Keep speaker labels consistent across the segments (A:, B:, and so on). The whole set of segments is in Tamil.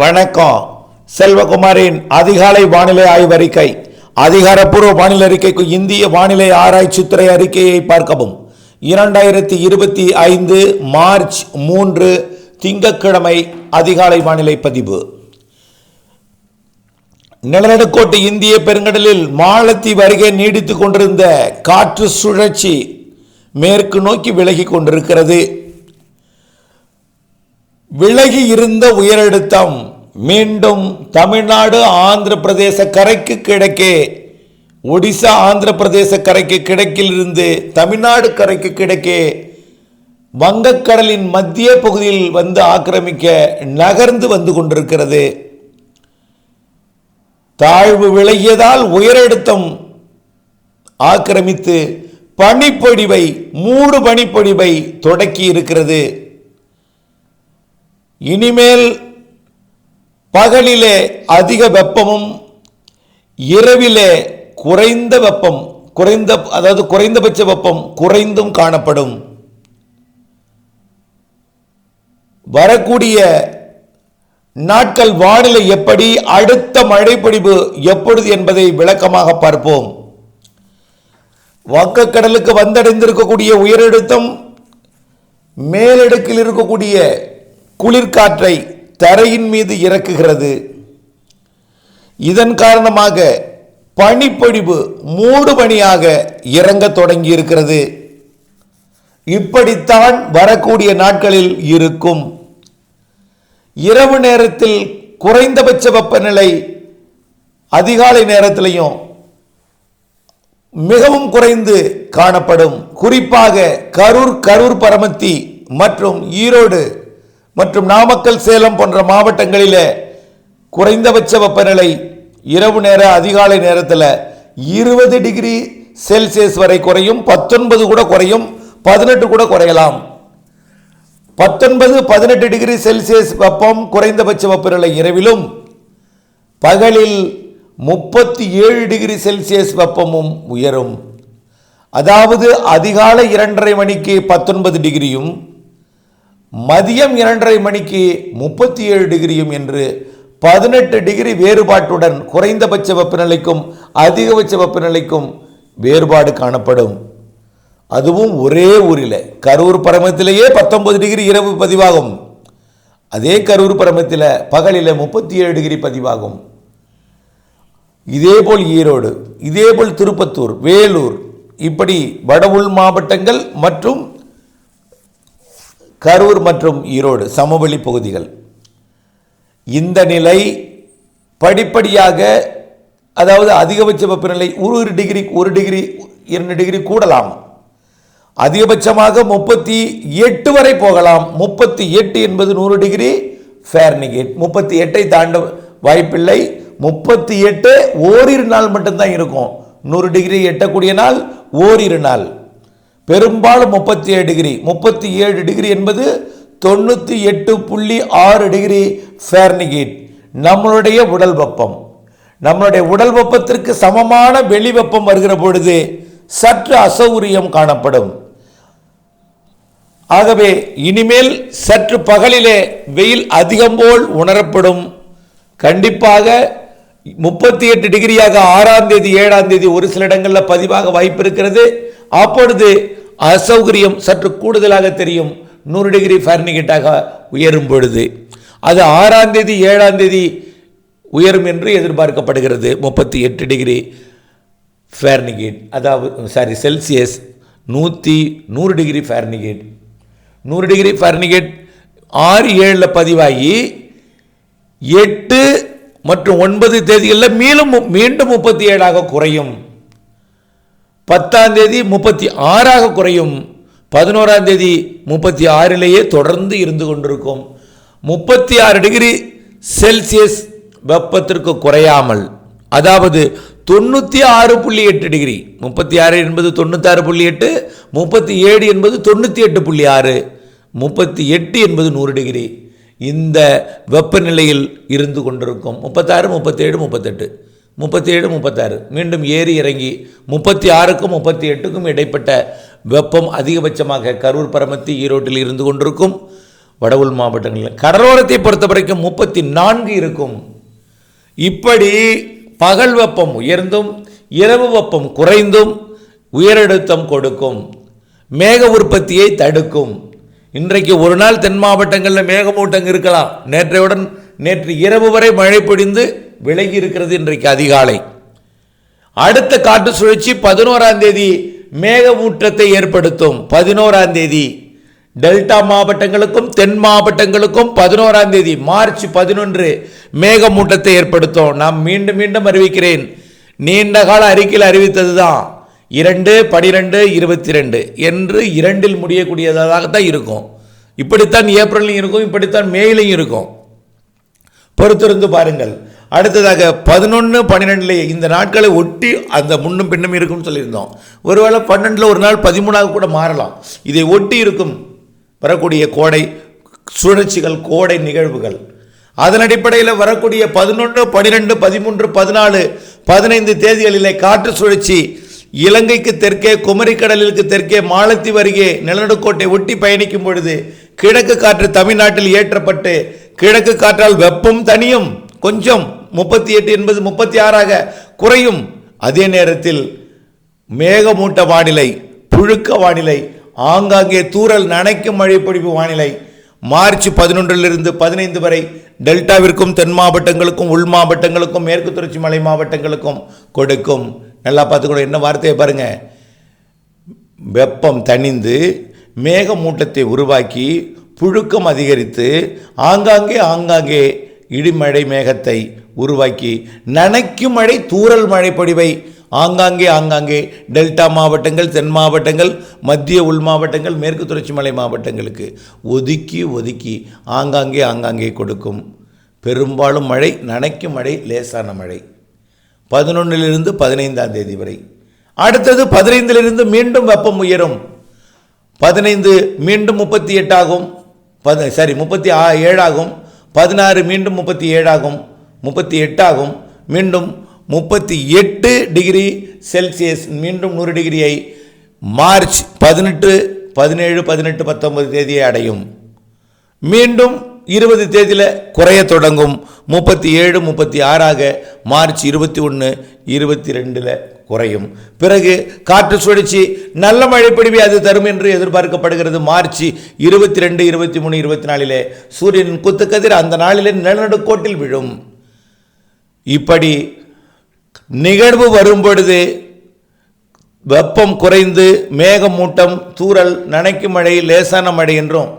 A: வணக்கம். செல்வகுமாரின் அதிகாலை வானிலை ஆய்வறிக்கை அதிகாரப்பூர்வ வானிலை அறிக்கைக்கு இந்திய வானிலை ஆராய்ச்சித்துறை அறிக்கையை பார்க்கவும். இரண்டாயிரத்தி இருபத்தி ஐந்து மார்ச் மூன்று திங்கட்கிழமை அதிகாலை வானிலை பதிவு. நிலநடுக்கோட்டு இந்திய பெருங்கடலில் மாலத்தி வருகை நீடித்துக் கொண்டிருந்த காற்று சுழற்சி மேற்கு நோக்கி விலகிக் கொண்டிருக்கிறது. விலகி இருந்த உயரழுத்தம் மீண்டும் தமிழ்நாடு ஆந்திர பிரதேச கரைக்கு கிழக்கே ஒடிசா ஆந்திர பிரதேச கரைக்கு கிழக்கில் இருந்து தமிழ்நாடு கரைக்கு கிழக்கே வங்கக்கடலின் மத்திய பகுதியில் வந்து ஆக்கிரமிக்க நகர்ந்து வந்து கொண்டிருக்கிறது. தாழ்வு விலகியதால் உயரழுத்தம் ஆக்கிரமித்து பனிப்பொழிவை மூடு பனிப்பொழிவை தொடக்கி இருக்கிறது இனிமேல் பகலிலே அதிக வெப்பமும் இரவிலே குறைந்த வெப்பம் குறைந்த அதாவது குறைந்தபட்ச வெப்பம் குறைந்தும் காணப்படும். வரக்கூடிய நாட்கள் வானிலை எப்படி அடுத்த மழைப்பொழிவு எப்பொழுது என்பதை விளக்கமாக பார்ப்போம். வங்கக்கடலுக்கு வந்தடைந்திருக்கக்கூடிய உயரழுத்தம் மேலடுக்கில் இருக்கக்கூடிய குளிர்காற்றை தரையின் மீது இறக்குகிறது. இதன் காரணமாக பனிப்பொழிவு மூடு பணியாக இறங்க தொடங்கி இருக்கிறது இப்படித்தான் வரக்கூடிய நாட்களில் இருக்கும். இரவு நேரத்தில் குறைந்தபட்ச வெப்பநிலை அதிகாலை நேரத்திலையும் மிகவும் குறைந்து காணப்படும். குறிப்பாக கரூர் கரூர் பரமத்தி மற்றும் ஈரோடு மற்றும் நாமக்கல் சேலம் போன்ற மாவட்டங்களில் குறைந்தபட்ச வெப்பநிலை இரவு நேர அதிகாலை நேரத்தில் இருபது டிகிரி செல்சியஸ் வரை குறையும் பத்தொன்பது கூட குறையும் பதினெட்டு கூட குறையலாம். பத்தொன்பது பதினெட்டு டிகிரி செல்சியஸ் வெப்பம் குறைந்தபட்ச வெப்பநிலை இரவிலும் பகலில் முப்பத்தி ஏழு டிகிரி செல்சியஸ் வெப்பமும் உயரும். அதாவது அதிகாலை இரண்டரை மணிக்கு பத்தொன்பது டிகிரியும் மதியம் இரண்டரை மணிக்கு முப்பத்தி ஏழு டிகிரியும் என்று பதினெட்டு டிகிரி வேறுபாட்டுடன் குறைந்தபட்ச வெப்பநிலைக்கும் அதிகபட்ச வெப்பநிலைக்கும் வேறுபாடு காணப்படும். அதுவும் ஒரே ஊரில். கரூர் பரமத்திலேயே பத்தொன்பது டிகிரி இரவு பதிவாகும். அதே கரூர் பரமத்தில் பகலில் முப்பத்தி ஏழு டிகிரி பதிவாகும். இதேபோல் ஈரோடு இதேபோல் திருப்பத்தூர் வேலூர் இப்படி வட உள் மாவட்டங்கள் மற்றும் கரூர் மற்றும் ஈரோடு சமவெளி பகுதிகள். இந்த நிலை படிப்படியாக அதாவது அதிகபட்ச வெப்பநிலை ஒரு ஒரு டிகிரி ஒரு டிகிரி இரண்டு டிகிரி கூடலாம். அதிகபட்சமாக முப்பத்தி எட்டு வரை போகலாம். முப்பத்தி எட்டு என்பது நூறு டிகிரி ஃபேர்னிகேட் முப்பத்தி எட்டை தாண்ட வாய்ப்பில்லை. முப்பத்தி எட்டு ஓரிரு நாள் மட்டும்தான் இருக்கும். நூறு டிகிரி எட்டக்கூடிய நாள் ஓரிரு நாள். பெரும்பாலும் முப்பத்தி ஏழு டிகிரி. முப்பத்தி ஏழு டிகிரி என்பது தொண்ணூற்றி எட்டு புள்ளி ஆறு டிகிரி ஃபேர்னிகேட் நம்மளுடைய உடல் வெப்பம். நம்மளுடைய உடல் வெப்பத்திற்கு சமமான வெளி வெப்பம் வருகிற பொழுது சற்று அசௌகரியம் காணப்படும். ஆகவே இனிமேல் சற்று பகலிலே வெயில் அதிகம் போல் உணரப்படும். கண்டிப்பாக முப்பத்தி எட்டு டிகிரியாக ஆறாம் தேதி ஏழாம் தேதி ஒரு சில இடங்களில் பதிவாக வாய்ப்பு இருக்கிறது. அப்பொழுது அசௌகரியம் சற்று கூடுதலாக தெரியும். நூறு டிகிரி ஃபேர்னிகேட்டாக உயரும் பொழுது. அது ஆறாம் தேதி ஏழாம் தேதி உயரும் என்று எதிர்பார்க்கப்படுகிறது. முப்பத்தி எட்டு டிகிரி ஃபேர்னிகேட் அதாவது சாரி செல்சியஸ் நூற்றி நூறு டிகிரி ஃபேர்னிகேட் நூறு டிகிரி ஃபேர்னிகேட் ஆறு ஏழில் பதிவாகி எட்டு மற்றும் ஒன்பது தேதிகளில் மீளும் மீண்டும் முப்பத்தி ஏழாக குறையும். பத்தாம் தேதி முப்பத்தி ஆறாக குறையும். பதினோராம் தேதி முப்பத்தி ஆறிலேயே தொடர்ந்து இருந்து கொண்டிருக்கும். முப்பத்தி ஆறு டிகிரி செல்சியஸ் வெப்பத்திற்கு குறையாமல் அதாவது தொண்ணூற்றி ஆறு புள்ளி எட்டு டிகிரி. முப்பத்தி ஆறு என்பது தொண்ணூத்தாறு புள்ளி எட்டு முப்பத்தி ஏழு என்பது தொண்ணூற்றி எட்டு புள்ளி ஆறு முப்பத்தி எட்டு என்பது நூறு டிகிரி. இந்த வெப்பநிலையில் இருந்து கொண்டிருக்கும். முப்பத்தாறு முப்பத்தேழு முப்பத்தெட்டு. முப்பத்தி ஏழு முப்பத்தாறு. மீண்டும் ஏறி இறங்கி முப்பத்தி ஆறுக்கும் முப்பத்தி எட்டுக்கும் இடைப்பட்ட வெப்பம் அதிகபட்சமாக கரூர் பரமத்தி ஈரோட்டில் இருந்து கொண்டிருக்கும். வடவுள் மாவட்டங்களில் கடலோரத்தை பொறுத்த வரைக்கும் முப்பத்தி நான்கு இருக்கும். இப்படி பகல் வெப்பம் உயர்ந்தும் இரவு வெப்பம் குறைந்தும் உயரழுத்தம் கொடுக்கும். மேக உற்பத்தியை தடுக்கும். இன்றைக்கு ஒரு நாள் தென் மாவட்டங்களில் மேகமூட்டம் இருக்கலாம். நேற்றையுடன் நேற்று இரவு வரை மழை பொழிந்து விலகி இருக்கிறது இன்றைக்கு அதிகாலை. அடுத்த காற்று சுழற்சி பதினோராம் தேதி மேகமூட்டத்தை ஏற்படுத்தும். பதினோராம் தேதி டெல்டா மாவட்டங்களுக்கும் தென் மாவட்டங்களுக்கும் பதினோராம் தேதி மார்ச் பதினொன்று மேகமூட்டத்தை ஏற்படுத்தும். நான் மீண்டும் மீண்டும் அறிவிக்கிறேன். நீண்ட கால அறிக்கையில் அறிவித்தது தான் இரண்டு பனிரெண்டு இருபத்தி ரெண்டு என்று இரண்டில் முடியக்கூடியதாகத்தான் இருக்கும். இப்படித்தான் ஏப்ரல்லையும் இருக்கும் இப்படித்தான் மேலையும் இருக்கும். பொறுத்திருந்து பாருங்கள். அடுத்ததாக பதினொன்று பன்னிரெண்டுல இந்த நாட்களை ஒட்டி அந்த முன்னும் பின்னும் இருக்கும்னு சொல்லியிருந்தோம். ஒருவேளை பன்னெண்டில் ஒரு நாள் பதிமூணாக கூட மாறலாம். இதை ஒட்டி இருக்கும் வரக்கூடிய கோடை சுழற்சிகள் கோடை நிகழ்வுகள். அதன் அடிப்படையில் வரக்கூடிய பதினொன்று பன்னிரெண்டு பதிமூன்று பதினாலு பதினைந்து தேதிகளிலே காற்று சுழற்சி இலங்கைக்கு தெற்கே குமரிக்கடலிற்கு தெற்கே மாலத்தீவு அருகே நிலநடுக்கோட்டை ஒட்டி பயணிக்கும் பொழுது கிழக்கு காற்று தமிழ்நாட்டில் ஏற்றப்பட்டு கிழக்கு காற்றால் வெப்பம் தனியும் கொஞ்சம் முப்பத்தி எட்டு என்பது முப்பத்தி ஆறாக குறையும். அதே நேரத்தில் மேகமூட்ட வானிலை புழுக்க வானிலை ஆங்காங்கே தூறல் நனைக்கும் மழைப்பொழிவு வானிலை மார்ச் பதினொன்றிலிருந்து பதினைந்து வரை டெல்டாவிற்கும் தென் மாவட்டங்களுக்கும் உள் மாவட்டங்களுக்கும் மேற்கு தொடர்ச்சி மலை மாவட்டங்களுக்கும் கொடுக்கும். நல்லா பார்த்துக்கணும் என்ன வார்த்தையை பாருங்க? வெப்பம் தணிந்து மேகமூட்டத்தை உருவாக்கி புழுக்கம் அதிகரித்து ஆங்காங்கே ஆங்காங்கே இடிமழை மேகத்தை உருவாக்கி நனைக்கும் மழை தூரல் மழை பொழிவை ஆங்காங்கே ஆங்காங்கே டெல்டா மாவட்டங்கள் தென் மாவட்டங்கள் மத்திய உள் மாவட்டங்கள் மேற்கு தொடர்ச்சி மலை மாவட்டங்களுக்கு ஒதுக்கி ஒதுக்கி ஆங்காங்கே ஆங்காங்கே கொடுக்கும். பெரும்பாலும் மழை நனைக்கும் மழை லேசான மழை. பதினொன்றிலிருந்து பதினைந்தாம் தேதி வரை. அடுத்தது பதினைந்திலிருந்து மீண்டும் வெப்பம் உயரும். பதினைந்து மீண்டும் முப்பத்தி எட்டாகும். பத சாரி முப்பத்தி ஆ ஏழாகும். பதினாறு மீண்டும் முப்பத்தி ஏழாகும் முப்பத்தி எட்டாகும் மீண்டும் முப்பத்தி எட்டு டிகிரி செல்சியஸ் மீண்டும் நூறு டிகிரியை மார்ச் பதினெட்டு பதினேழு பதினெட்டு பத்தொன்பது தேதியை அடையும். மீண்டும் இருபது தேதியில் குறைய தொடங்கும். முப்பத்தி ஏழு முப்பத்தி ஆறாக மார்ச் இருபத்தி ஒன்று இருபத்தி ரெண்டில் குறையும். பிறகு காற்று சுழற்சி நல்ல மழை மழைப்பொழிவை அது தரும் என்று எதிர்பார்க்கப்படுகிறது. மார்ச் இருபத்தி ரெண்டு இருபத்தி மூணு இருபத்தி நாலிலே சூரியனின் குத்துக்கதிர் அந்த நாளிலே நிலநடுக்கோட்டில் விழும். இப்படி நிகழ்வு வரும்பொழுது வெப்பம் குறைந்து மேகமூட்டம் தூறல் நனைக்கும் மழை லேசான மழை என்றும்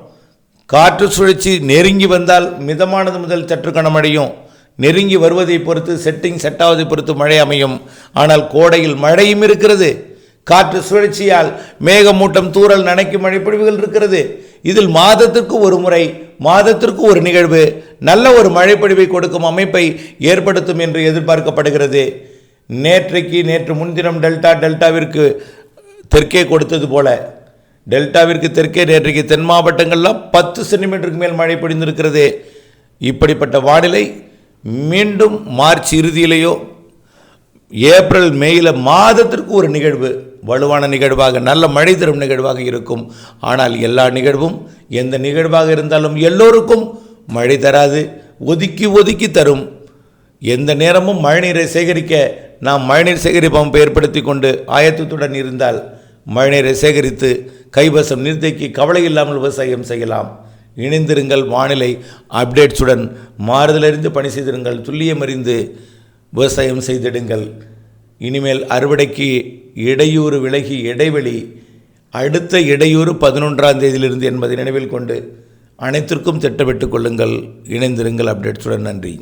A: காற்று சுழற்சி நெருங்கி வந்தால் மிதமானது முதல் சற்று கனமடையும் நெருங்கி வருவதை பொறுத்து செட்டிங் செட்டாவதை பொறுத்து மழை அமையும். ஆனால் கோடையில் மழையும் இருக்கிறது. காற்று சுழற்சியால் மேகமூட்டம் தூறல் நனைக்கும் மழைப்பொழிவுகள் இருக்கிறது. இதில் மாதத்திற்கு ஒரு முறை மாதத்திற்கு ஒரு நிகழ்வு நல்ல ஒரு மழைப்பொழிவை கொடுக்கும் அமைப்பை ஏற்படுத்தும் என்று எதிர்பார்க்கப்படுகிறது. நேற்றைக்கு நேற்று முன்தினம் டெல்டா டெல்டாவிற்கு தெற்கே கொடுத்தது போல. டெல்டாவிற்கு தெற்கே நேற்றைக்கு தென் மாவட்டங்கள்லாம் பத்து சென்டிமீட்டருக்கு மேல் மழை பொழிந்திருக்கிறது. இப்படிப்பட்ட வானிலை மீண்டும் மார்ச் இறுதியிலேயோ ஏப்ரல் மேயில் மாதத்திற்கு ஒரு நிகழ்வு வலுவான நிகழ்வாக நல்ல மழை தரும் நிகழ்வாக இருக்கும். ஆனால் எல்லா நிகழ்வும் எந்த நிகழ்வாக இருந்தாலும் எல்லோருக்கும் மழை தராது ஒதுக்கி ஒதுக்கி தரும். எந்த நேரமும் மழைநீரை சேகரிக்க நாம் மழைநீர் சேகரிப்பு அமைப்பை ஏற்படுத்தி கொண்டு ஆயத்தத்துடன் இருந்தால் மழைநீரை சேகரித்து கைவசம் நீர்த்தேக்கி கவலை இல்லாமல் விவசாயம் செய்யலாம். இணைந்திருங்கள் வானிலை அப்டேட்ஸுடன். மாறுதலறிந்து பணி செய்திருங்கள். துல்லியம் அறிந்து விவசாயம் செய்திடுங்கள். இனிமேல் அறுவடைக்கு இடையூறு விலகி இடைவெளி. அடுத்த இடையூறு பதினொன்றாம் தேதியிலிருந்து என்பதை நினைவில் கொண்டு அனைத்திற்கும் திட்டமிட்டுக் கொள்ளுங்கள். இணைந்திருங்கள் அப்டேட்ஸுடன். நன்றி.